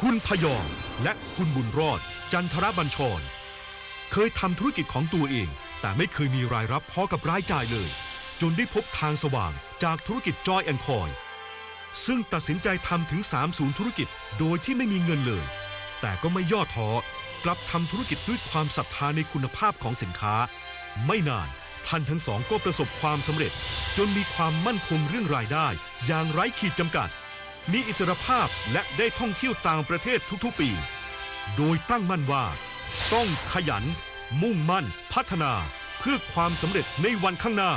คุณพยอมและคุณบุญรอด จันทรบัญชร เคยทำธุรกิจของตัวเอง แต่ไม่เคยมีรายรับพอกับรายจ่ายเลย จนได้พบทางสว่างจากธุรกิจจอยแอนคอยซึ่งตัดสินใจทำถึง 3 ศูนย์ธุรกิจโดยที่ไม่มีเงินเลย แต่ก็ไม่ย่อท้อกลับทำธุรกิจด้วยความศรัทธาในคุณภาพของสินค้า ไม่นานท่านทั้งสองก็ประสบความสำเร็จ จนมีความมั่นคงเรื่องรายได้ อย่างไร้ขีดจำกัด มีอิสรภาพและได้ท่องเที่ยวต่างประเทศทุกๆปี โดยตั้งมั่นว่า ต้องขยัน มุ่งมั่น พัฒนา เพื่อความสำเร็จในวันข้างหน้า